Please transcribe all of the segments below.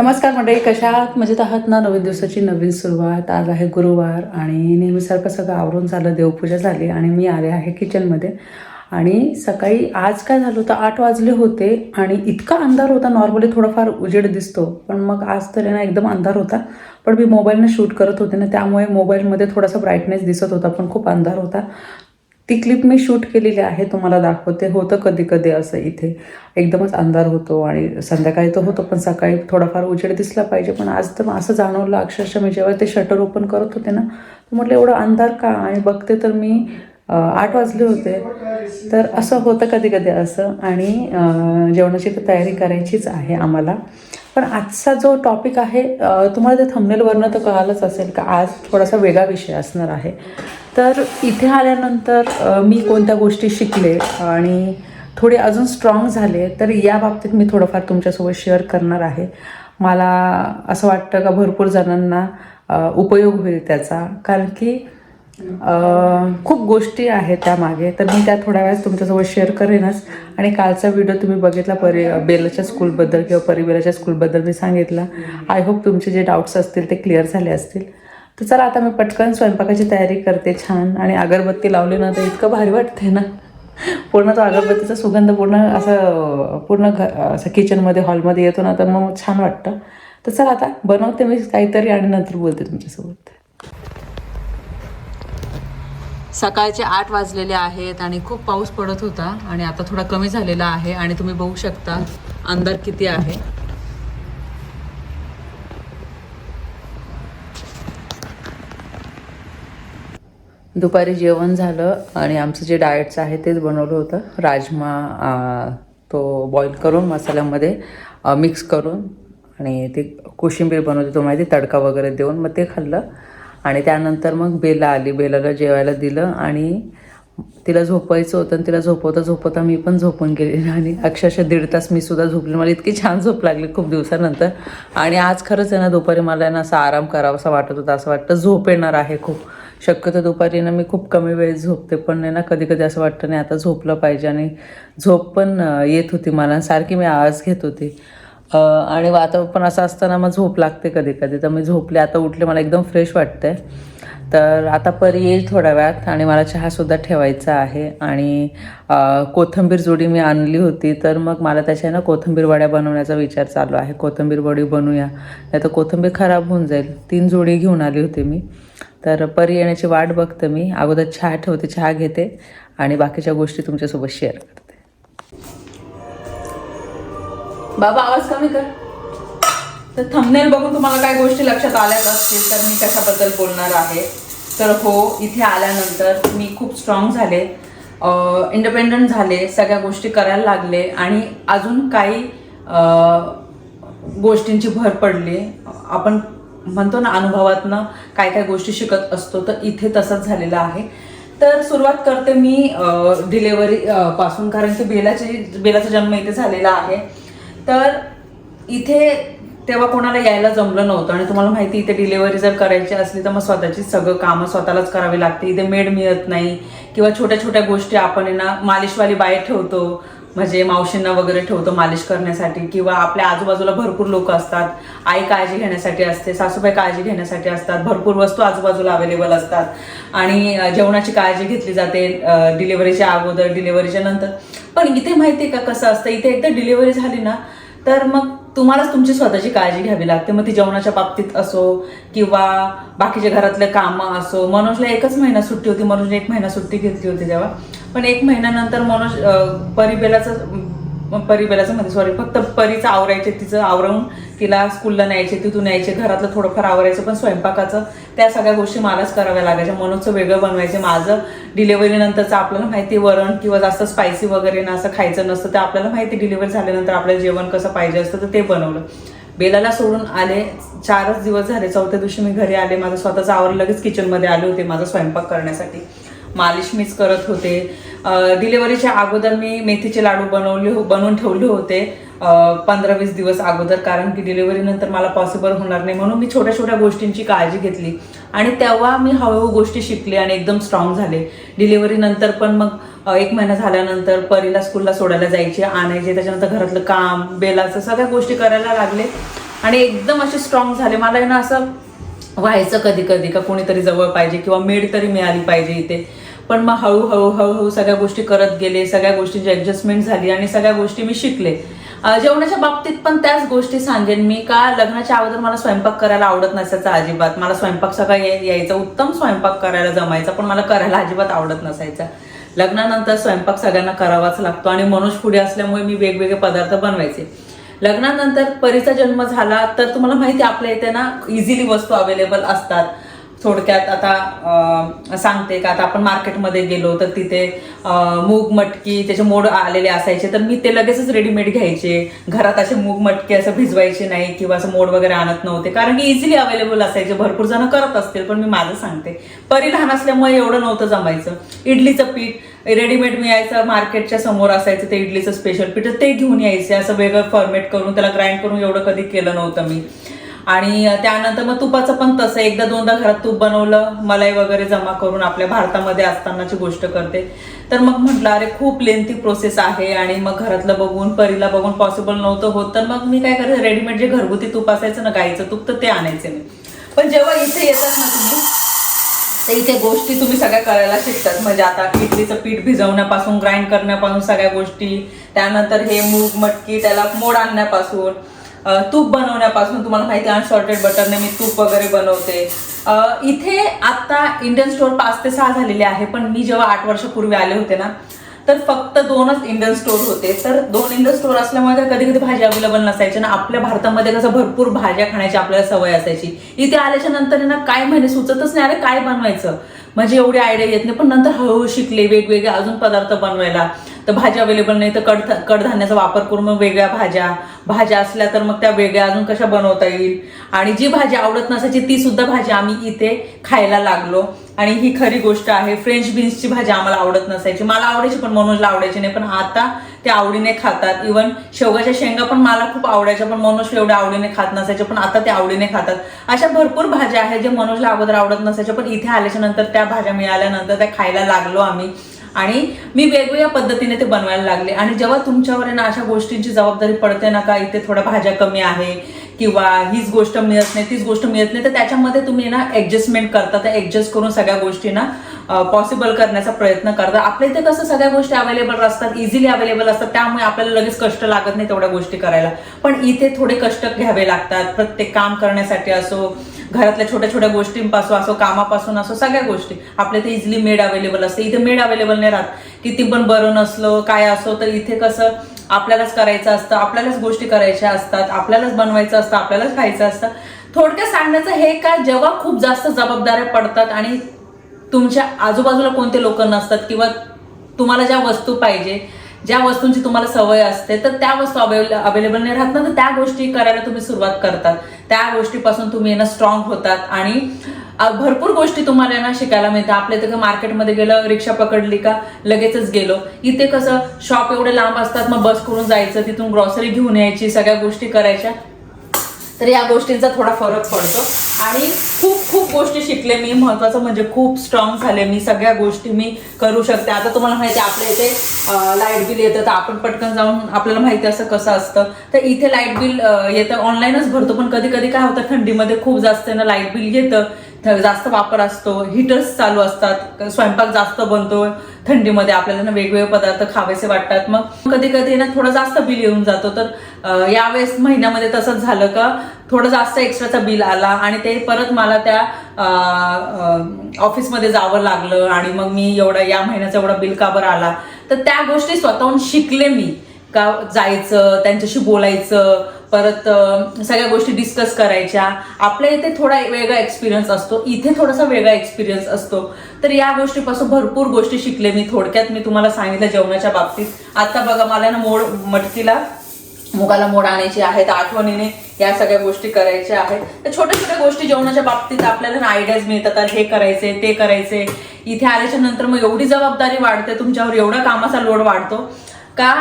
नमस्कार मंडळी कशा आहात? मजेत आहात ना? नवीन दिवसाची नवीन सुरुवात. आज आहे गुरुवार आणि नेहमीसारखं सगळं आवरून झालं देवपूजा झाली आणि मी आले आहे किचनमध्ये. आणि सकाळी आज काय झालं होतं? आठ वाजले होते आणि इतका अंधार होता. नॉर्मली थोडाफार उजेड दिसतो पण मग आज तरी ना एकदम अंधार होता. पण मी मोबाईलनं शूट करत होते ना त्यामुळे मोबाईलमध्ये थोडासा ब्राईटनेस दिसत होता पण खूप अंधार होता. ती क्लिप मी शूट केलेली आहे तुम्हाला दाखवते. होतं कधी कधी असं इथे. एकदमच अंधार होतो आणि संध्याकाळी तर होतो पण सकाळी थोडाफार उजेड दिसला पाहिजे. पण आज तर असं जाणवलं. अक्षरशः मी जेव्हा ते शटर ओपन करत होते ना तर म्हटलं एवढं अंधार का? आणि बघते तर मी आठ वाजले होते. तर असं होतं कधी कधी असं. आणि जेवणाची तर तयारी करायचीच आहे आम्हाला. पण आजचा जो टॉपिक आहे तुम्हाला ते थंबनेलवरनं तर कळालंच असेल का? आज थोडासा वेगळा विषय असणार आहे. तर इथे आल्यानंतर मी कोणत्या गोष्टी शिकले आणि थोडे अजून स्ट्रॉंग झाले तर या बाबतीत मी थोडंफार तुमच्यासोबत शेअर करणार आहे. मला असं वाटतं का भरपूर जणांना उपयोग होईल त्याचा. कारण की खूप गोष्टी आहेत त्यामागे. तर मी त्या थोड्या वेळात तुमच्यासोबत शेअर करेनच. आणि कालचा व्हिडिओ तुम्ही बघितला परि बेलाच्या स्कूलबद्दल किंवा परिबेलाच्या स्कूलबद्दल मी सांगितलं. आय होप तुमचे जे डाऊट्स असतील ते क्लिअर झाले असतील. तर चला आता मी पटकन स्वयंपाकाची तयारी करते छान. आणि अगरबत्ती लावली ना तर इतकं भारी वाटते ना. पूर्ण तो अगरबत्तीचा सुगंध पूर्ण असं पूर्ण घ असं किचनमध्ये हॉलमध्ये येतो ना तर मग छान वाटतं. तर चला आता बनवते मी काहीतरी आणि नंतर बोलते तुमच्यासोबत. सकाळचे आठ वाजलेले आहेत आणि खूप पाऊस पडत होता आणि आता थोडा कमी झालेला आहे आणि तुम्ही बघू शकता अंदर किती आहे. दुपारी जेवण झालं आणि आमचं जे डाएटचं आहे तेच बनवलं होतं. राजमा तो बॉईल करून मसाल्यामध्ये मिक्स करून आणि ते कोशिंबीर बनवते तो माहिती तडका वगैरे देऊन मग ते खाल्लं. आणि त्यानंतर मग बेला आली. बेलाला जेवायला दिलं आणि तिला झोपायचं होतं आणि तिला झोपवता झोपवता मी पण झोपून गेले आणि अक्षरशः दीड तास मी सुद्धा झोपले. मला इतकी छान झोप लागली खूप दिवसानंतर. आणि आज खरंच आहे ना दुपारी मला आहे ना असा आराम करावा वाटत होता. असं वाटतं झोप येणार आहे खूप. शक्यतो दुपारी ना मी खूप कमी वेळ झोपते. पण नाही ना कधी कधी असं वाटतं नाही आता झोपलं पाहिजे. आणि झोप पण येत होती मला. सारखी मी आवाज घेत होती. आणि वातावरण पण असं असताना मग झोप लागते कधी कधी तर मी झोपले आता उठले मला एकदम फ्रेश वाटते तर आता परी येईल थोड्या वेळात आणि मला चहासुद्धा ठेवायचा आहे. आणि कोथंबीर कोथिंबीर जोडी मी आणली होती तर मग मला त्याच्या ना कोथंबीर वड्या बनवण्याचा विचार चालू आहे. कोथिंबीर वडी बनवूया. नाही तर कोथिंबीर खराब होऊन जाईल. तीन जोडी घेऊन आली होती मी. तर परी येण्याची वाट बघते मी. अगोदर चहा ठेवते चहा घेते आणि बाकीच्या गोष्टी तुमच्यासोबत शेअर करते. बाबा आवाज कमी कर. तर थंबनेल बघून तुम्हाला काय गोष्टी लक्षात आल्याच असतील तर मी कशाबद्दल बोलणार आहे. तर हो इथे आल्यानंतर मी खूप स्ट्रॉंग झाले. इंडिपेंडंट झाले सगळ्या गोष्टी करायला लागले आणि अजून काही गोष्टींची भर पडली. आपण म्हणतो ना अनुभवातनं काय काय गोष्टी शिकत असतो तर इथे तसंच झालेलं आहे. तर सुरुवात करते मी डिलेवरी पासून. कारण की बेलाची बेलाचा जन्म इथे झालेला आहे. तर इथे तेव्हा कोणाला यायला जमलं नव्हतं आणि तुम्हाला माहिती इथे डिलेवरी जर करायची असली तर मग स्वतःची सगळं कामं स्वतःलाच करावी लागते. इथे मेड मिळत नाही. किंवा छोट्या छोट्या गोष्टी आपण आहे ना मालिशवाली बाई ठेवतो. म्हणजे मावशींना वगैरे ठेवतो मालिश करण्यासाठी. किंवा आपल्या आजूबाजूला भरपूर लोक असतात. आई काळजी घेण्यासाठी असते सासूबाई काळजी घेण्यासाठी असतात. भरपूर वस्तू आजूबाजूला अवेलेबल असतात. आणि जेवणाची काळजी घेतली जाते डिलिव्हरीच्या अगोदर डिलिव्हरीच्या नंतर. पण इथे माहिती आहे का कसं असतं? इथे एकदा डिलिव्हरी झाली ना तर मग तुम्हालाच तुमची स्वतःची काळजी घ्यावी लागते. मग ती जेवणाच्या बाबतीत असो किंवा बाकीच्या घरातले कामं असो. मनोजला एकच महिना सुट्टी होती. मनोजने एक महिना सुट्टी घेतली होती तेव्हा. पण एक महिन्यानंतर मनोज परिबेलाचं परिबेलाचं म्हणजे सॉरी फक्त परीचं आवरायचे तिचं आवरवून तिला स्कूलला न्यायचे तिथून न्यायचे घरातलं थोडंफार आवरायचं पण स्वयंपाकाचं त्या सगळ्या गोष्टी मलाच कराव्या लागायच्या. मनोजचं वेगळं बनवायचं. माझं डिलेवरीनंतरचं आपल्याला माहिती वरण किंवा जास्त स्पायसी वगैरे ना असं खायचं नसतं तर आपल्याला माहिती डिलिव्हरी झाल्यानंतर आपल्याला जेवण कसं पाहिजे असतं तर ते बनवलं. बेलाला सोडून आले चारच दिवस झाले. चौथ्या दिवशी मी घरी आले. माझं स्वतःचं आवर लगेच किचनमध्ये आले होते माझा स्वयंपाक करण्यासाठी. मालिश मीच करत होते. डिलिव्हरीच्या अगोदर मी मेथीचे लाडू बनवले हो- बनवून ठेवले होते. पंधरा वीस दिवस अगोदर कारण की डिलिव्हरी नंतर मला पॉसिबल होणार नाही म्हणून मी छोट्या छोट्या गोष्टींची काळजी घेतली. आणि तेव्हा मी हळूहळू गोष्टी शिकले आणि एकदम स्ट्रॉंग झाले. डिलिव्हरी नंतर पण मग एक महिना झाल्यानंतर परीला स्कूलला सोडायला जायचे आणायचे त्याच्यानंतर घरातलं काम बेलाचं सगळ्या गोष्टी करायला लागले. आणि एकदम असे स्ट्रॉंग झाले. मला आहे ना असं व्हायचं कधी कधी का कोणीतरी जवळ पाहिजे किंवा मेड तरी मिळाली पाहिजे इथे. पण मग हळूहळू हळूहळू सगळ्या गोष्टी करत गेले सगळ्या गोष्टींची ॲडजस्टमेंट झाली आणि सगळ्या गोष्टी मी शिकले. जेवणाच्या बाबतीत पण त्याच गोष्टी सांगेन मी. का लग्नाच्या अगोदर मला स्वयंपाक करायला आवडत नसायचा अजिबात. मला स्वयंपाक सगळा यायचा. उत्तम स्वयंपाक करायला जमायचा पण मला करायला अजिबात आवडत नसायचा. लग्नानंतर स्वयंपाक सगळ्यांना करावाच लागतो आणि मनोज पुढे असल्यामुळे मी वेगवेगळे पदार्थ बनवायचे. लग्नानंतर परीचा जन्म झाला तर तुम्हाला माहिती आहे, आपल्या इथे ना इझिली वस्तू अवेलेबल असतात. थोडक्यात आता सांगते का? आता आपण मार्केटमध्ये गेलो तर तिथे मूग मटकी त्याचे मोड आलेले असायचे. तर मी ते लगेचच रेडीमेड घ्यायचे. घरात असे मूग मटकी असं भिजवायचे नाही किंवा असं मोड वगैरे आणत नव्हते. कारण की इझिली अवेलेबल असायचे. भरपूर जण करत असतील पण मी माझं सांगते. परी लहान असल्यामुळे एवढं नव्हतं जमायचं. इडलीचं पीठ रेडीमेड मिळायचं मार्केटच्या समोर असायचं ते इडलीचं स्पेशल पीठ. ते घेऊन यायचे असं वेगळं फॉर्मेट करून त्याला ग्राइंड करून एवढं कधी केलं नव्हतं मी. आणि त्यानंतर मग तुपाचं पण तसं एकदा दोनदा घरात तूप बनवलं मलाई वगैरे जमा करून आपल्या भारतामध्ये असतानाची गोष्ट करते. तर मग म्हटलं अरे खूप लेंथी प्रोसेस आहे आणि मग घरातलं बघून परीला बघून पॉसिबल नव्हतं होत तर मग मी काय करायचं रेडीमेड जे घरगुती तूप असायचं ना गाईचं तूप तर ते आणायचे मी. पण जेव्हा इथे येतात ना तुम्ही तर इथे गोष्टी तुम्ही सगळ्या करायला शिकतात. म्हणजे आता इडलीचं पीठ भिजवण्यापासून ग्राइंड करण्यापासून सगळ्या गोष्टी त्यानंतर हे मूग मटकी त्याला मोड आणण्यापासून तूप बनवण्यापासून तुम्हाला माहिती आहे अनसॉल्टेड बटरने मी तूप वगैरे बनवते. इथे आता इंडियन स्टोअर पाच ते सहा झालेले आहे पण मी जेव्हा आठ वर्षापूर्वी आले होते ना तर फक्त दोनच इंडियन स्टोर होते. तर दोन इंडियन स्टोर असल्यामुळे कधी कधी भाजी अवेलेबल नसायची ना आपल्या भारतामध्ये कसं भरपूर भाज्या खाण्याची आपल्याला सवय असायची. इथे आल्याच्यानंतर ना काय महिने सुचतच नाही अरे काय बनवायचं? म्हणजे एवढी आयडिया येत नाही. पण नंतर हळूहळू शिकले वेगवेगळे अजून पदार्थ बनवायला. तर भाज्या अवेलेबल नाही तर कड कडधान्याचा वापर करून मग वेगळ्या भाज्या. भाज्या असल्या तर मग त्या वेगळ्या अजून कशा बनवता येईल? आणि जी भाजी आवडत नसायची ती सुद्धा भाजी आम्ही इथे खायला लागलो. आणि ही खरी गोष्ट आहे फ्रेंच बीन्सची भाजी आम्हाला आवडत नसायची. मला आवडायची पण मनोजला आवडायची नाही. पण आता ते आवडीने खातात. इवन शेवगाच्या शेंगा पण मला खूप आवडायच्या पण मनोज एवढ्या आवडीने खात नसायचे पण आता ते आवडीने खातात. अशा भरपूर भाज्या आहेत जे मनोजला अगोदर आवडत नसायच्या पण इथे आल्याच्यानंतर त्या भाज्या मिळाल्यानंतर त्या खायला लागलो आम्ही. आणि मी वेगवेगळ्या पद्धतीने ते बनवायला लागले. आणि जेव्हा तुमच्यावर ना अशा गोष्टींची जबाबदारी पडते ना का इथे थोड्या भाज्या कमी आहे किंवा हीच गोष्ट मिळत नाही तीच गोष्ट मिळत नाही तर त्याच्यामध्ये तुम्ही ना ऍडजस्टमेंट करता. तर ऍडजस्ट करून सगळ्या गोष्टी ना पॉसिबल करण्याचा प्रयत्न करता. आपल्या इथे कसं सगळ्या गोष्टी अवेलेबल असतात इझिली अवेलेबल असतात त्यामुळे आपल्याला लगेच कष्ट लागत नाही तेवढ्या गोष्टी करायला. पण इथे थोडे कष्ट घ्यावे लागतात. प्रत्येक काम करण्यासाठी असो घरातल्या छोट्या छोट्या गोष्टींपासून असो कामापासून असो सगळ्या गोष्टी. आपल्या इथे इझिली मेड अवेलेबल असते. इथे मेड अवेलेबल नाही राहत. किती पण बरं नसलं काय असो तर इथे कसं आपल्यालाच करायचं असतं आपल्यालाच गोष्टी करायच्या असतात आपल्यालाच बनवायचं असतं आपल्यालाच खायचं असतं. थोडक्यात सांगण्याचं हे का जेव्हा खूप जास्त जबाबदाऱ्या पडतात आणि तुमच्या आजूबाजूला कोणते लोक नसतात किंवा तुम्हाला ज्या वस्तू पाहिजे ज्या वस्तूंची तुम्हाला सवय असते तर त्या वस्तू अवेलेबल नाही राहत. ना तर त्या गोष्टी करायला तुम्ही सुरुवात करतात. त्या गोष्टीपासून तुम्ही ना स्ट्रॉंग होतात आणि भरपूर गोष्टी तुम्हाला ना शिकायला मिळतात. आपल्या इथं मार्केटमध्ये गेलं रिक्षा पकडली का लगेचच गेलो. इथे कसं शॉप एवढे लांब असतात मग बस करून जायचं तिथून ग्रॉसरी घेऊन यायची सगळ्या गोष्टी करायच्या. तर या गोष्टींचा थोडा फरक पडतो. आणि खूप खूप गोष्टी शिकले मी. महत्वाचं म्हणजे खूप स्ट्रॉंग झाले मी. सगळ्या गोष्टी मी करू शकते. आता तुम्हाला माहिती आहे आपल्या इथे लाइट बिल येतं. तर आपण पटकन जाऊन आपल्याला माहिती असं कसं असतं. तर इथे लाइट बिल येतं. ऑनलाईनच भरतो. पण कधी कधी काय होतं थंडीमध्ये खूप जास्त ना लाइट बिल येतं. जास्त वापर असतो हिटर्स चालू असतात स्वयंपाक जास्त बनतो थंडीमध्ये आपल्याला ना वेगवेगळे पदार्थ खावेसे वाटतात. मग कधी कधी ना थोडं जास्त बिल येऊन जातो. तर यावेळेस महिन्यामध्ये तसंच झालं का थोडं जास्त एक्स्ट्राचा बिल आला आणि ते परत मला त्या ऑफिसमध्ये जावं लागलं आणि मग मी एवढा या महिन्याचा एवढा बिल का बरं आला? तर त्या गोष्टी स्वतःहून शिकले मी. का जायचं त्यांच्याशी बोलायचं परत सगळ्या गोष्टी डिस्कस करायच्या. आपल्या इथे थोडा वेगळा एक्सपिरियन्स असतो. इथे थोडासा वेगळा एक्सपिरियन्स असतो. तर या गोष्टीपासून भरपूर गोष्टी शिकले मी. थोडक्यात मी तुम्हाला सांगितलं जेवणाच्या बाबतीत. आता बघा मला ना मोड मटकीला मुगाला मोड आणायची आहेत आठवणीने या सगळ्या गोष्टी करायच्या आहेत. तर छोट्या छोट्या गोष्टी जेवणाच्या बाबतीत आपल्याला आयडियाज मिळतात. हे करायचे ते करायचे. इथे आल्याच्यानंतर मग एवढी जबाबदारी वाढते. तुमच्यावर एवढा कामाचा लोड वाढतो. का?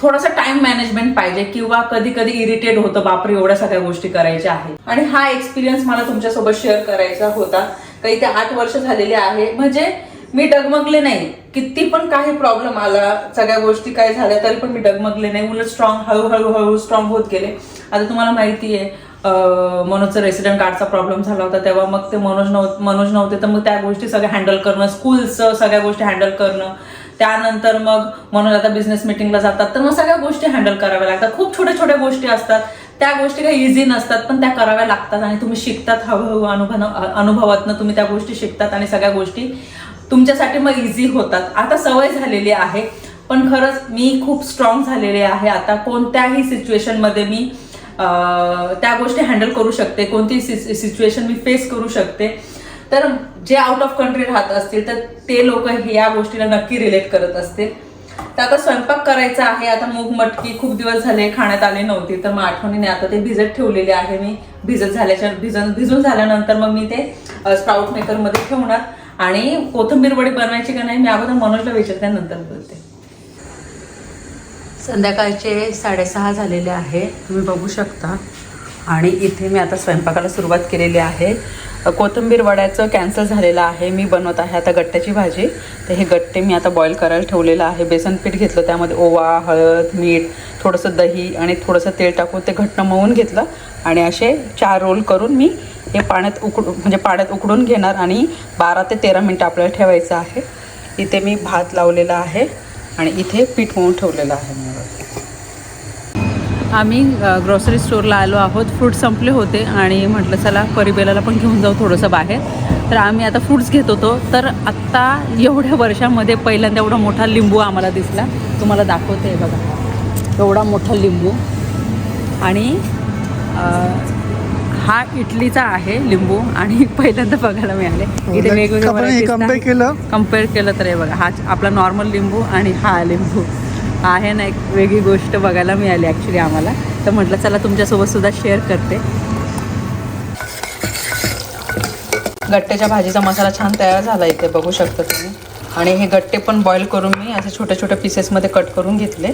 थोडासा टाइम मॅनेजमेंट पाहिजे किंवा कधी कधी इरिटेट होतं बापरे एवढ्या सगळ्या गोष्टी करायच्या आहेत. आणि हा एक्सपिरियन्स मला तुमच्यासोबत शेअर करायचा होता. काही ते आठ वर्ष झालेले आहे. म्हणजे मी डगमगले नाही. किती पण काही प्रॉब्लेम आला सगळ्या गोष्टी काय झाल्या तरी पण मी डगमगले नाही. उलट स्ट्रॉंग हळूहळू हळू स्ट्रॉंग होत गेले. आता तुम्हाला माहिती आहे मनोजचं रेसिडेंट कार्डचा प्रॉब्लेम झाला होता. तेव्हा मग ते मनोज नव्ह मनोज नव्हते तर मग त्या गोष्टी सगळ्या हँडल करणं स्कूलचं सगळ्या गोष्टी हँडल करणं त्यानंतर मग म्हणून आता बिझनेस मिटिंगला जातात. तर मग सगळ्या गोष्टी हँडल कराव्या लागतात. खूप छोट्या छोट्या गोष्टी असतात. त्या गोष्टी काही इझी नसतात पण त्या कराव्या लागतात आणि तुम्ही शिकतात. हळूहळू अनुभव अनुभवातनं तुम्ही त्या गोष्टी शिकतात आणि सगळ्या गोष्टी तुमच्यासाठी मग इझी होतात. आता सवय झालेली आहे पण खरंच मी खूप स्ट्रॉंग झालेले आहे. आता कोणत्याही सिच्युएशनमध्ये मी त्या गोष्टी हँडल करू शकते. कोणती सिच्युएशन मी फेस करू शकते. तर जे आउट ऑफ कंट्री राहत असतील तर ते लोक या गोष्टीला नक्की रिलेट करत असतील. तर आता स्वयंपाक करायचा आहे आता मूग मटकी खूप दिवस झाले खाण्यात आले नव्हती तर मग आठवणीने आता ते भिजत ठेवलेले आहे मी. भिजत झाल्याच्या भिजत भिजून झाल्यानंतर मग मी ते स्प्राऊट मेकरमध्ये ठेवणार. आणि कोथिंबीर वडी बनवायची का नाही मी अगोदर मनोजला विचारते नंतर बोलते. संध्याकाळचे साडेसहा झालेले आहे तुम्ही बघू शकता. आणि इथे मी आता स्वयंपाकाला सुरुवात केलेली आहे. कोथिंबीर वड्याचं कॅन्सल झालेलं आहे. मी बनवत आहे आता गट्ट्याची भाजी. तर हे गट्टे मी आता बॉईल करायला ठेवलेलं आहे. बेसन पीठ घेतलं त्यामध्ये ओवा हळद मीठ थोडंसं दही आणि थोडंसं तेल टाकून ते घट्ट मळून घेतलं. आणि असे चार रोल करून मी हे पाण्यात उकडू म्हणजे पाण्यात उकडून घेणार आणि बारा ते तेरा मिनटं आपल्याला ठेवायचं आहे. इथे मी भात लावलेला आहे आणि इथे पीठ मळून ठेवलेलं आहे मी. आम्ही ग्रॉसरी स्टोअरला आलो आहोत. फ्रूट संपले होते आणि म्हटलं चला परिबेलाला पण घेऊन जाऊ थोडंसं बाहेर. तर आम्ही आता फ्रूट्स घेत होतो. तर आत्ता एवढ्या वर्षामध्ये पहिल्यांदा एवढा मोठा लिंबू आम्हाला दिसला. तुम्हाला दाखवते हे बघा. एवढा मोठा लिंबू. आणि हा इटलीचा आहे लिंबू आणि पहिल्यांदा बघायला मिळाले. इथे वेगवेगळे हे केलं? कंपेअर केलं तर हे बघा हा आपला नॉर्मल लिंबू आणि हा लिंबू. आहे ना एक वेगळी गोष्ट बघायला मिळाली ॲक्च्युली आम्हाला. तर म्हटलं चला तुमच्यासोबत सुद्धा शेअर करते. गट्ट्याच्या भाजीचा मसाला छान तयार झाला इथे बघू शकता तुम्ही. आणि हे गट्टे पण बॉईल करून मी असे छोट्या छोट्या पीसेसमध्ये कट करून घेतले.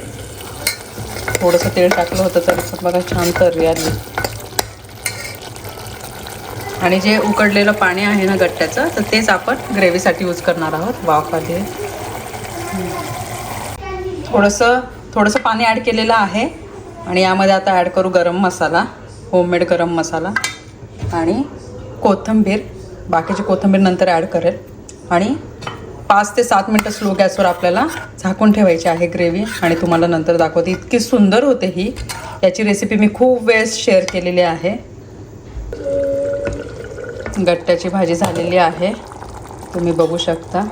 थोडंसं तेल टाकलं होतं तर बघा छान तर्री आली. आणि जे उकडलेलं पाणी आहे ना गट्ट्याचं तर तेच आपण ग्रेव्हीसाठी यूज करणार आहोत. वाफाले थोडंसं थोडंसं पाणी ॲड केलेलं आहे. आणि यामध्ये आता ॲड करू गरम मसाला होममेड गरम मसाला. आणि कोथिंबीर बाकीची कोथिंबीर नंतर ॲड करेल. आणि पाच ते सात मिनटं स्लो गॅसवर आपल्याला झाकून ठेवायची आहे ग्रेव्ही आणि तुम्हाला नंतर दाखवते इतकी सुंदर होते ही. याची रेसिपी मी खूप वेळेस शेअर केलेली आहे. गट्ट्याची भाजी झालेली आहे. तुम्ही बघू शकता.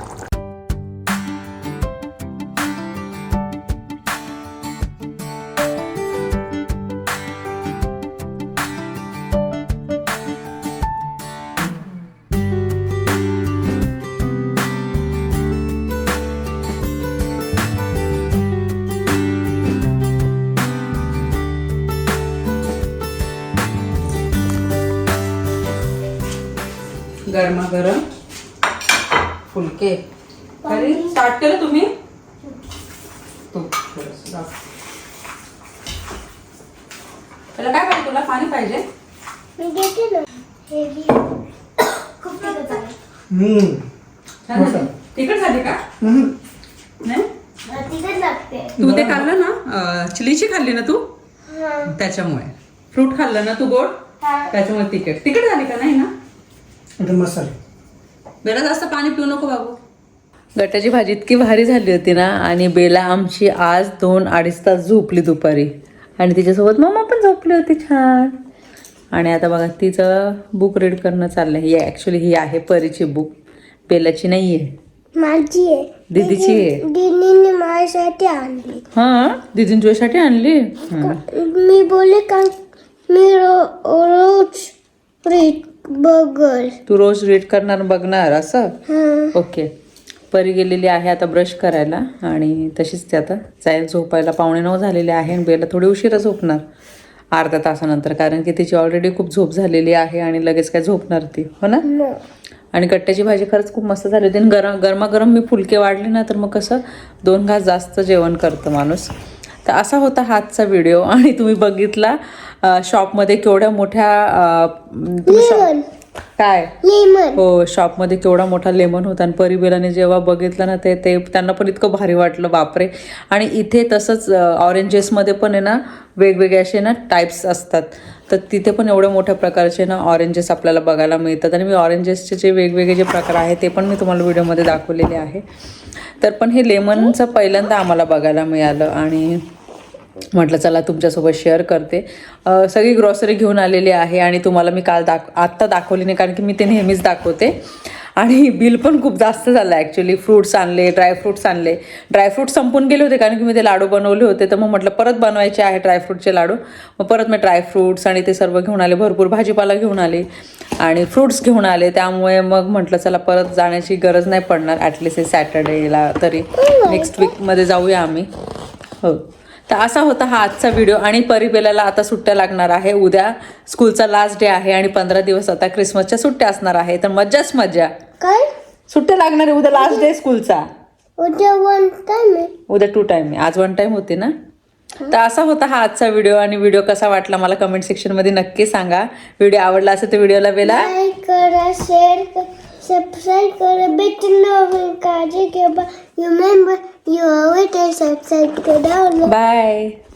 गरमागरम फुलके. अरे स्टार्ट केलं तुम्ही. त्याला काय पाहिजे तुला? पाणी पाहिजे? हे तिखट झालं. का. नाही? तू ते खाल्लं ना? चिलीची खाल्ली ना तू? हा. त्याच्यामुळे. फ्रूट खाल्लं ना तू गोड? हा. त्याच्यामुळे तिखट. तिखट झाली का? नाही ना? मसाले. बेला जास्त पाणी पिऊ नको बाबू। गट्याची भाजी इतकी भारी झाली होती ना आणि बेला आमची आज दोन अडीच तास झोपली दुपारी. आणि तिच्यासोबत मम्मा पण झोपली होती छान. आणि आता बघा तिचं बुक रीड करणं चाललं ही ॲक्च्युली ही आहे परीची बुक बेलाची नाही आहे माझी आहे. दीदीची आहे. दीदीने माझ्यासाठी आणली. हां? दिदीन तुझ्यासाठी आणली? हां. मी बोलले का मी रो- रोज रीड बघल. तू रोज रीड करणार बघणार असं? हा. ओके परी गेलेली आहे आता ब्रश करायला आणि तशीच ती आता जाईल झोपायला पावणे नऊ झालेले आहे आणि बेला थोडी उशिरा झोपणार. अर्ध्या तासानंतर कारण की तिची ऑलरेडी खूप झोप झालेली आहे आणि लगेच काय झोपणार ती. हो ना? नो आणि गट्ट्याची भाजी खरंच खूप मस्त झाली होती आणि गरम गरमागरम मी फुलके वाढले ना तर मग कसं दोन घास जास्त जेवण करतं माणूस. तर असा होता हा आजचा व्हिडिओ आणि तुम्ही बघितला शॉपमध्ये केवढ्या मोठ्या काय? हो शॉपमध्ये केवढा मोठा लेमन होता आणि परिबेलाने जेव्हा बघितलं ना ते ते त्यांना पण इतकं भारी वाटलं बापरे. आणि इथे तसंच ऑरेंजेसमध्ये पण आहे ना वेगवेगळे असे ना टाईप्स असतात. तर तिथे पण एवढ्या मोठ्या प्रकारचे ना ऑरेंजेस आपल्याला बघायला मिळतात. आणि मी ऑरेंजेसचे जे वेगवेगळे जे प्रकार आहेत ते पण मी तुम्हाला व्हिडिओमध्ये दाखवलेले आहे. तर पण हे लेमनचं पहिल्यांदा आम्हाला बघायला मिळालं आणि म्हटलं चला तुमच्यासोबत शेअर करते. सगळी ग्रॉसरी घेऊन आलेली आहे आणि तुम्हाला मी काल दाख आत्ता दाखवली नाही कारण की मी ते नेहमीच दाखवते. आणि बिल पण खूप जास्त झालं ॲक्च्युली फ्रूट्स आणले ड्रायफ्रूट्स आणले. ड्रायफ्रूट संपून गेले होते कारण की मी ते लाडू बनवले होते. तर मग म्हटलं परत बनवायचे आहे ड्रायफ्रूटचे लाडू. मग परत मी ड्रायफ्रूट्स आणि ते सर्व घेऊन आले. भरपूर भाजीपाला घेऊन आले. आणि फ्रूट्स घेऊन आले. त्यामुळे मग म्हटलं चला परत जाण्याची गरज नाही पडणार. ॲटलिस्ट हे सॅटर्डेला तरी. नेक्स्ट वीकमध्ये जाऊया आम्ही. हो. तर असा होता हा आजचा व्हिडिओ आणि परिबेलाला आता सुट्ट्या लागणार आहे. उद्या स्कूलचा लास्ट डे आहे आणि पंधरा दिवस आता क्रिसमसच्या सुट्ट्या असणार आहे. तर मज्जाच मज्जा. काय? सुट्ट्या लागणार आहे उद्या लास्ट डे स्कूलचा उद्या वन टाइम आहे. उद्या टू आहे. आज वन टाईम होते ना? तर असा होता हा आजचा व्हिडिओ आणि व्हिडिओ कसा वाटला मला कमेंट सेक्शनमध्ये नक्की सांगा. व्हिडिओ आवडला असेल तर व्हिडिओला बेला लाईक करा शेअर करा. subscribe for a bit novel Kaji Remember, you always subscribe to download. Bye.